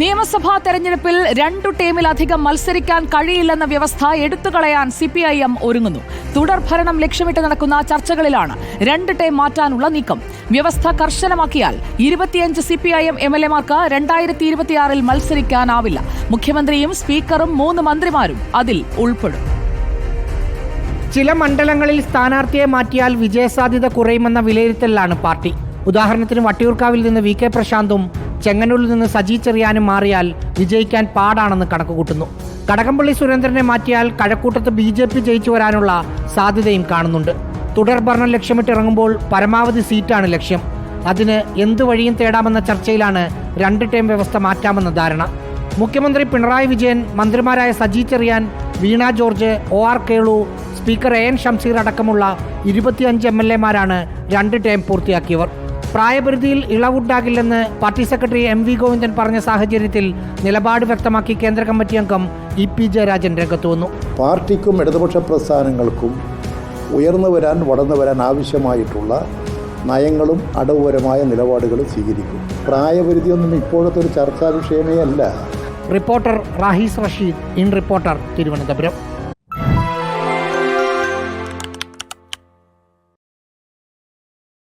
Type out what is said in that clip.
നിയമസഭാ തെരഞ്ഞെടുപ്പിൽ രണ്ടു ടീമിലധികം മത്സരിക്കാൻ കഴിയില്ലെന്ന വ്യവസ്ഥ എടുത്തുകളയാൻ സി പി ഐ എം ഒരുങ്ങുന്നു. തുടർഭരണം ലക്ഷ്യമിട്ട് നടക്കുന്ന ചർച്ചകളിലാണ് രണ്ട് ടീം മാറ്റാനുള്ള നീക്കം. വ്യവസ്ഥ കർശനമാക്കിയാൽ ഇരുപത്തിയഞ്ച് C P I M M L എമാർക്ക് രണ്ടായിരത്തി ഇരുപത്തിയാറിൽ മത്സരിക്കാനാവില്ല. മുഖ്യമന്ത്രിയും സ്പീക്കറും മൂന്ന് മന്ത്രിമാരും അതിൽ ഉൾപ്പെടും. ചില മണ്ഡലങ്ങളിൽ സ്ഥാനാർത്ഥിയെ മാറ്റിയാൽ വിജയസാധ്യത കുറയുമെന്ന വിലയിരുത്തലിലാണ് പാർട്ടി. ഉദാഹരണത്തിന് വട്ടിയൂർക്കാവിൽ നിന്ന് വി കെ പ്രശാന്തും ചെങ്ങന്നൂരിൽ നിന്ന് സജി ചെറിയാനും മാറിയാൽ വിജയിക്കാൻ പാടാണെന്ന് കണക്കുകൂട്ടുന്നു. കടകംപള്ളി സുരേന്ദ്രനെ മാറ്റിയാൽ കഴക്കൂട്ടത്ത് ബി ജെ പി ജയിച്ചു വരാനുള്ള സാധ്യതയും കാണുന്നുണ്ട്. തുടർ ഭരണം ലക്ഷ്യമിട്ടിറങ്ങുമ്പോൾ പരമാവധി സീറ്റാണ് ലക്ഷ്യം. അതിന് എന്തു വഴിയും തേടാമെന്ന ചർച്ചയിലാണ് രണ്ട് ടേം വ്യവസ്ഥ മാറ്റാമെന്ന ധാരണ. മുഖ്യമന്ത്രി പിണറായി വിജയൻ മന്ത്രിമാരായ Saji Cherian Veena George O R Kelu speaker A N Shamseer അടക്കമുള്ള ഇരുപത്തിയഞ്ച് എം എൽ എമാരാണ് രണ്ട് ടേം പൂർത്തിയാക്കിയവർ. പ്രായപരിധിയിൽ ഇളവുണ്ടാകില്ലെന്ന് party secretary M V Govindan പറഞ്ഞ സാഹചര്യത്തിൽ നിലപാട് വ്യക്തമാക്കി കേന്ദ്ര കമ്മിറ്റി അംഗം ഇ പി ജയരാജൻ രംഗത്ത് വന്നു. പാർട്ടിക്കും ഇടതുപക്ഷ പ്രസ്ഥാനങ്ങൾക്കും ഉയർന്നു വരാൻ വളർന്നു വരാൻ ആവശ്യമായിട്ടുള്ള നയങ്ങളും അടവുപരമായ നിലപാടുകളും സ്വീകരിക്കും. പ്രായപരിധിയൊന്നും ഇപ്പോഴത്തെ ഒരു ചർച്ചാ വിഷയമേ അല്ല. Reporter Rahis Rasheed in reporter Thiruvananthapuram.